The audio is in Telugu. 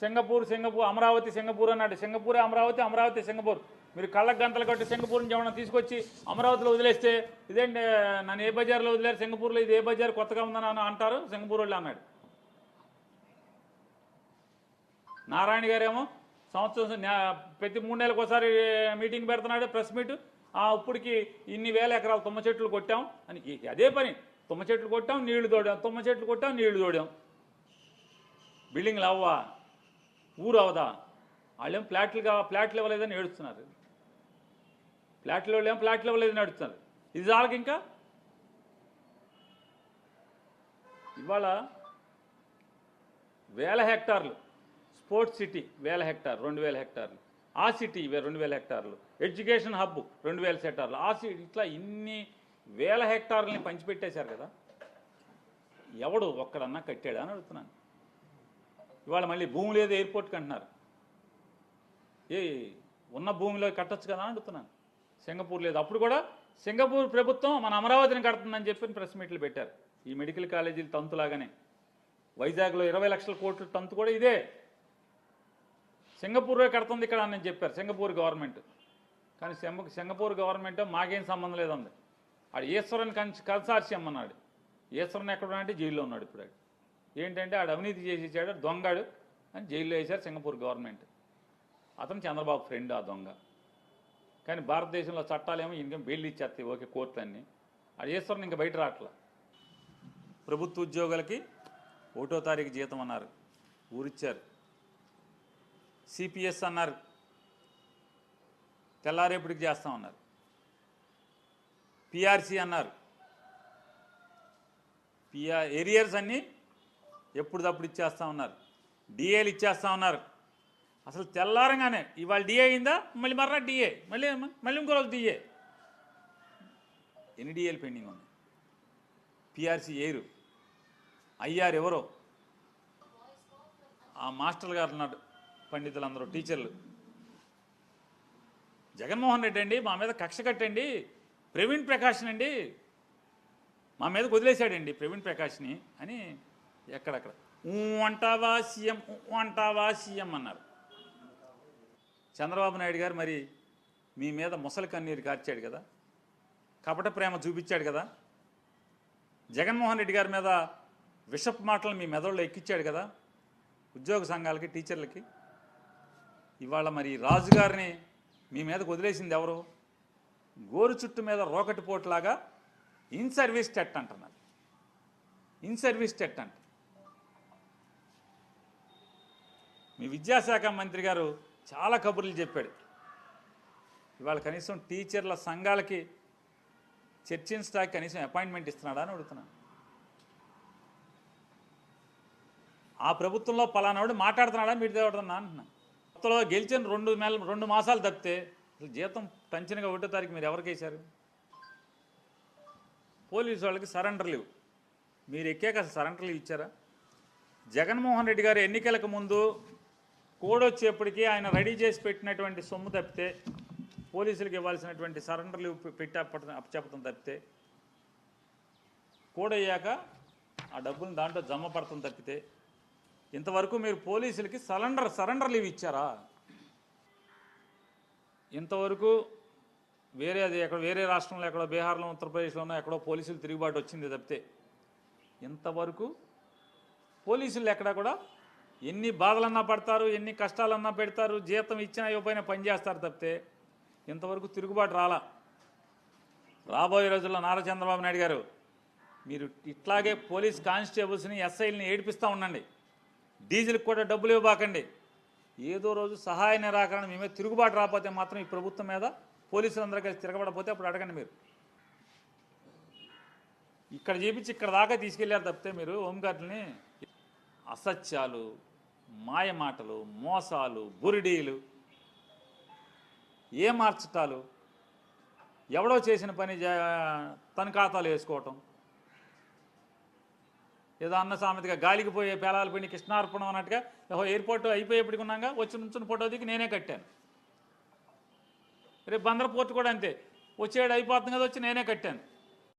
సింగపూర్ సింగపూర్ అమరావతి సింగపూర్ అన్నాడు. సింగపూరే అమరావతి అమరావతి సింగపూర్. మీరు కళ్ళకు గంతలు కట్టి సింగపూర్ నుంచి ఏమైనా తీసుకొచ్చి అమరావతిలో వదిలేస్తే ఇదేంటి నన్ను ఏ బజార్లో వదిలేరు? సింగపూర్లో ఇది ఏ బజార్ కొత్తగా ఉందని అంటారు సింగపూర్ వాళ్ళు అన్నాడు. నారాయణ గారేమో సంవత్సరం ప్రతి మూడు నెలలకు ఒకసారి మీటింగ్ పెడుతున్నాడు ప్రెస్ మీట్. ఆ ఇప్పటికి ఇన్ని వేల ఎకరాలు తుమ్మ చెట్లు కొట్టాం అని. అదే పని. తుమ్మ చెట్లు కొట్టాం నీళ్ళు తోడాం. తుమ్మ చెట్లు కొట్టాం నీళ్ళు తోడాం. బిల్డింగ్లు అవ్వా. ఊరు అవదా వాళ్ళేం ఫ్లాట్లుగా ఫ్లాట్లు ఇవ్వలేదని ఏడుస్తున్నారు. ఫ్లాట్లు ఏం ఫ్లాట్లు ఇవ్వలేదని ఏడుస్తున్నారు. ఇది చాలక ఇంకా? ఇవాళ వేల హెక్టార్లు స్పోర్ట్స్ సిటీ వేల హెక్టార్ రెండు వేల హెక్టార్లు. ఆ సిటీ రెండు వేల హెక్టార్లు. ఎడ్యుకేషన్ హబ్ రెండు వేల హెక్టార్లు. ఆ సిటీ ఇట్లా ఇన్ని వేల హెక్టార్లని పంచిపెట్టేశారు కదా. ఎవడు ఒక్కడన్నా కట్టాడా అని అడుగుతున్నాను. ఇవాళ మళ్ళీ భూమి లేదు ఎయిర్పోర్ట్కి అంటున్నారు. ఏ ఉన్న భూమిలో కట్టొచ్చు కదా అని అడుగుతున్నాను. సింగపూర్ లేదు. అప్పుడు కూడా సింగపూర్ ప్రభుత్వం మన అమరావతిని కడుతుందని చెప్పి ప్రెస్ మీట్లు పెట్టారు. ఈ మెడికల్ కాలేజీలు తంతులాగానే వైజాగ్లో ఇరవై లక్షల కోట్ల తంతు కూడా ఇదే. సింగపూరే కడుతుంది ఇక్కడ అని చెప్పారు సింగపూర్ గవర్నమెంట్. కానీ సింగ సింగపూర్ గవర్నమెంట్ మాకేం సంబంధం లేదండి ఆడు ఈశ్వరన్ కంచి అమ్మన్నాడు. ఈశ్వరన్ ఎక్కడ ఉన్నాడంటే జైల్లో ఉన్నాడు ఇప్పుడు ఏంటంటే ఆడు అవినీతి చేసి ఇచ్చాడు అని జైల్లో వేశారు సింగపూర్ గవర్నమెంట్. అతను చంద్రబాబు ఫ్రెండ్ ఆ దొంగ. కానీ భారతదేశంలో చట్టాలేమో ఇంకేం బెయిల్ ఇచ్చేస్తాయి ఓకే కోర్టులన్నీ. అది ఈశ్వరన్ ఇంకా బయట రావట్లా ప్రభుత్వ ఉద్యోగులకి ఒకటో తారీఖు జీతం అన్నారు ఊరిచ్చారు. సిపిఎస్ అన్నారు తెల్లారేపటికి చేస్తామన్నారు పిఆర్సీ అన్నారు. పిఆర్ ఏరియర్స్ అన్నీ ఎప్పుడుదప్పుడు ఇచ్చేస్తా ఉన్నారు. డిఏలు ఇచ్చేస్తా ఉన్నారు. అసలు తెల్లారంగానే ఇవాళ డిఏ అయిందా? మళ్ళీ మర్రా డిఏ మళ్ళీ మళ్ళీ ఇంకో రోజు డిఏ ఎన్ని డిఏలు పెండింగ్ ఉన్నాయి? పిఆర్సీ ఏరు? అయ్యారు ఎవరో? ఆ మాస్టర్ గారు ఉన్నాడు పండితులందరూ టీచర్లు. జగన్మోహన్ రెడ్డి అండి మా మీద కక్ష కట్టండి. ప్రవీణ్ ప్రకాష్ని అండి మా మీద వదిలేశాడండి ప్రవీణ్ ప్రకాష్ని అని ఎక్కడక్కడ? ఊ అంటావా సీఎం ఊ అంటావా సీఎం అన్నారు. చంద్రబాబు నాయుడు గారు మరి మీ మీద ముసలి కన్నీరు కార్చాడు కదా? కపట ప్రేమ చూపించాడు కదా? జగన్మోహన్ రెడ్డి గారి మీద విషప్ మాటలు మీ మెదడులో ఎక్కించాడు కదా? ఉద్యోగ సంఘాలకి టీచర్లకి. ఇవాళ మరి రాజుగారిని మీ మీదకు వదిలేసింది ఎవరు? గోరు చుట్టు మీద రోకటి పోట్లాగా ఇన్ సర్వీస్ టెట్ అంటున్నారు. ఇన్ సర్వీస్ టెట్ అంట. మీ విద్యాశాఖ మంత్రి గారు చాలా కబుర్లు చెప్పాడు. ఇవాళ కనీసం టీచర్ల సంఘాలకి చర్చించడానికి కనీసం అపాయింట్మెంట్ ఇస్తున్నాడా అని అడుగుతున్నాను ఆ ప్రభుత్వంలో పలానాడు మాట్లాడుతున్నాడా మీరు దేవుడుతున్నా అంటున్నా. కొత్తలో గెలిచిన రెండు నెల రెండు మాసాలు తప్పితే అసలు జీతం టంచనగా ఒకటో తారీఖు మీరు ఎవరికేశారు పోలీసు వాళ్ళకి సరెండర్ లీవ్. మీరు ఎక్కాక అసలు సరెండర్ లీవ్ ఇచ్చారా? జగన్మోహన్ రెడ్డి గారు ఎన్నికలకు ముందు కోడ్ వచ్చేప్పటికీ ఆయన రెడీ చేసి పెట్టినటువంటి సొమ్ము తప్పితే పోలీసులకు ఇవ్వాల్సినటువంటి సరెండర్లు లీవ్ పెట్టి అప్పచెప్పడం తప్పితే కోడయ్యాక ఆ డబ్బులు దాంట్లో జమ పడతాం తప్పితే ఇంతవరకు మీరు పోలీసులకి సరెండర్ సరెండర్ లీవ్ ఇచ్చారా? ఇంతవరకు వేరే అది ఎక్కడ వేరే రాష్ట్రంలో ఎక్కడో బీహార్లో ఉత్తరప్రదేశ్లోనో ఎక్కడో పోలీసులు తిరుగుబాటు వచ్చింది తప్పితే ఇంతవరకు పోలీసులు ఎక్కడా కూడా ఎన్ని బాధలన్నా పడతారు ఎన్ని కష్టాలన్నా పెడతారు జీతం ఇచ్చినా ఇవ్వపైన పనిచేస్తారు తప్పితే ఇంతవరకు తిరుగుబాటు రాలా. రాబోయే రోజుల్లో నారా చంద్రబాబు నాయుడు గారు మీరు ఇట్లాగే పోలీస్ కానిస్టేబుల్స్ని ఎస్ఐల్ని ఏడిపిస్తూ ఉండండి. డీజిల్కి కూడా డబ్బులు ఇవ్వబాకండి. ఏదో రోజు సహాయ నిరాకరణ మీ మీద తిరుగుబాటు రాకపోతే మాత్రం ఈ ప్రభుత్వం మీద పోలీసులందరూ కలిసి తిరగబడపోతే అప్పుడు అడగండి మీరు. ఇక్కడ చేపించి ఇక్కడ దాకా తీసుకెళ్ళారు తప్పితే మీరు హోంగార్డుని అసత్యాలు మాయమాటలు మోసాలు బురిడీలు ఏ మార్చటాలు ఎవడో చేసిన పని జా- తన ఖాతాలు వేసుకోవటం. ఏదో అన్న సామెతగా గాలికి పోయే పేలాలు పోయి కృష్ణార్పణం అన్నట్టుగా ఓహో ఎయిర్పోర్ట్ అయిపోయేప్పటికి ఉన్నాగా వచ్చి నుంచుని ఫోటో దిగి నేనే కట్టాను. రేపు బందర్ పోర్ట్ కూడా అంతే. వచ్చేడు అయిపోతుంది కదా వచ్చి నేనే కట్టాను.